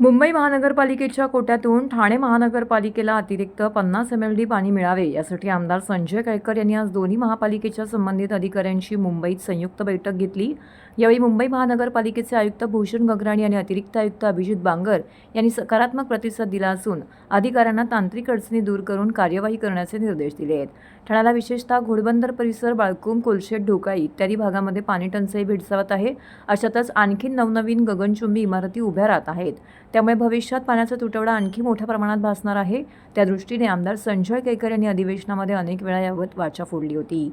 मुंबई महानगरपालिकेच्या कोट्यातून ठाणे महानगरपालिकेला अतिरिक्त पन्नास एम एल डी पाणी मिळावे यासाठी आमदार संजय केळकर यांनी आज दोन्ही महापालिकेच्या संबंधित अधिकाऱ्यांची मुंबईत संयुक्त बैठक घेतली. यावेळी मुंबई महानगरपालिकेचे आयुक्त भूषण गगराणी आणि अतिरिक्त आयुक्त अभिजित बांगर यांनी सकारात्मक प्रतिसाद दिला असून अधिकाऱ्यांना तांत्रिक अडचणी दूर करून कार्यवाही करण्याचे निर्देश दिले आहेत. ठाण्याला विशेषतः घोडबंदर परिसर बाळकुम कोलशेत ढोकाई इत्यादी भागामध्ये पाणी टंचाई भेडसावत आहे. अशातच आणखी नवनवीन गगनचुंबी इमारती उभ्या राहत आहेत. त्यामुळे भविष्यात पाण्याचा तुटवडा आणखी मोठ्या प्रमाणात भासणार आहे. त्या दृष्टीने आमदार संजय केळकर यांनी अधिवेशनामध्ये अनेक वेळा यावत वाचा फोडली होती.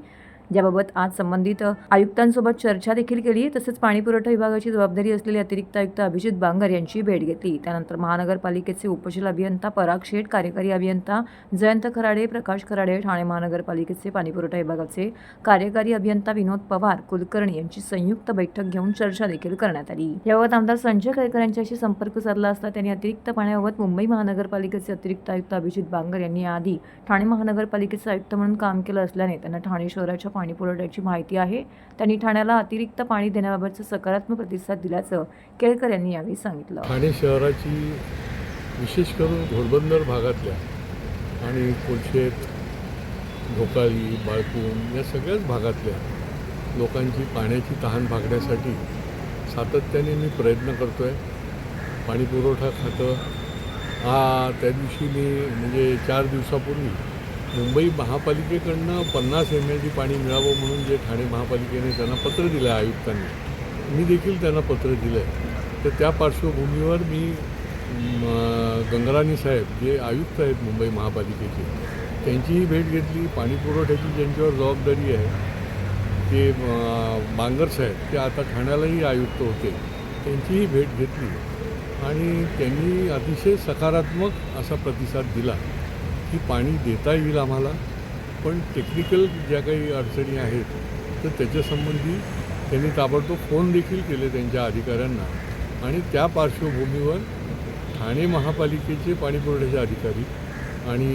ज्याबाबत आज संबंधित आयुक्तांसोबत चर्चा देखील केली. तसेच पाणीपुरवठा विभागाची जबाबदारी असलेले अतिरिक्त आयुक्त अभिजित बांगर यांची भेट घेतली. त्यानंतर महानगरपालिकेचे उपशील अभियंता पराग शेठ कार्यकारी अभियंता जयंत खराडे प्रकाश खराडे ठाणे महानगरपालिकेचे पाणीपुरवठा विभागाचे कार्यकारी अभियंता विनोद पवार कुलकर्णी यांची संयुक्त बैठक घेऊन चर्चा देखील करण्यात आली. याबाबत आमदार संजय केळकर यांच्याशी संपर्क साधला असता त्यांनी अतिरिक्त पाण्याबाबत मुंबई महानगरपालिकेचे अतिरिक्त आयुक्त अभिजित बांगर यांनी आधी ठाणे महानगरपालिकेचे आयुक्त म्हणून काम केलं असल्याने त्यांना ठाणे शहराच्या पाणी पुरवठ्याची माहिती आहे. त्यांनी ठाण्याला अतिरिक्त पाणी देण्याबाबतचा सकारात्मक प्रतिसाद दिल्याचं केळकर यांनी यावेळी सांगितलं. ठाणे शहराची विशेष करून घोडबंदर भागातल्या आणि कोलशेत ढोकाळी बाळकूम या सगळ्याच भागातल्या लोकांची पाण्याची तहान भागण्यासाठी सातत्याने मी प्रयत्न करतो आहे पाणीपुरवठा खातं हा त्या दिवशी मी म्हणजे चार दिवसापूर्वी मुंबई महापालिकेकडनं पन्नास एम एल डी पाणी मिळावं म्हणून जे ठाणे महापालिकेने त्यांना पत्र दिलं आहे आयुक्तांनी मी देखील त्यांना पत्र दिलं आहे तर त्या पार्श्वभूमीवर मी गंगराणी साहेब जे आयुक्त आहेत मुंबई महापालिकेचे त्यांचीही भेट घेतली. पाणी पुरवठ्याची ज्यांच्यावर जबाबदारी आहे ते बांगर साहेब ते आता ठाण्यालाही आयुक्त होते त्यांचीही भेट घेतली. आणि त्यांनी अतिशय सकारात्मक असा प्रतिसाद दिला. की पाणी देता येईल आम्हाला पण टेक्निकल ज्या काही अडचणी आहेत तर त्याच्यासंबंधी त्यांनी ताबडतोब फोन देखील केले त्यांच्या अधिकाऱ्यांना. आणि त्या पार्श्वभूमीवर ठाणे महापालिकेचे पाणीपुरवठ्याचे अधिकारी आणि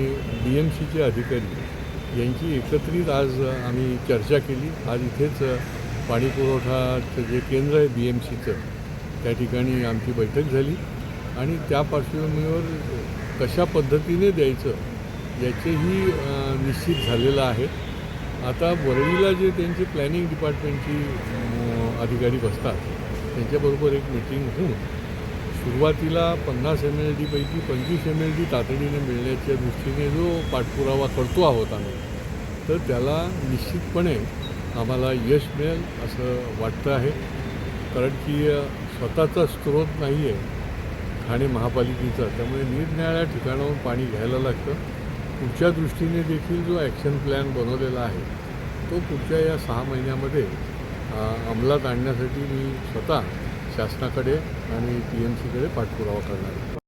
बी एम सीचे अधिकारी यांची एकत्रित आज आम्ही चर्चा केली. आज इथेच पाणीपुरवठाचं जे केंद्र आहे बी एम सीचं त्या ठिकाणी आमची बैठक झाली. आणि त्या पार्श्वभूमीवर कशा पद्धतीने द्यायचं याचेही निश्चित झालेलं आहे. आता वरळीला जे त्यांचे प्लॅनिंग डिपार्टमेंटची अधिकारी बसतात त्यांच्याबरोबर एक मिटिंग होऊन सुरुवातीला पन्नास एम एल डीपैकी पंचवीस एम एल डी तातडीने मिळण्याच्या दृष्टीने जो पाठपुरावा करतो आहोत आम्ही तर त्याला निश्चितपणे आम्हाला यश मिळेल असं वाटतं आहे. कारण की स्वतःचा स्रोत नाही आहे ठाणे महापालिकेचा त्यामुळे निरनिराळ्या ठिकाणाहून पाणी घ्यायला लागतं. पुढच्या दृष्टीने देखील जो ॲक्शन प्लॅन बनवलेला आहे तो पुढच्या या सहा महिन्यामध्ये अंमलात आणण्यासाठी मी स्वतः शासनाकडे आणि पी एम सीकडे पाठपुरावा करणार आहे.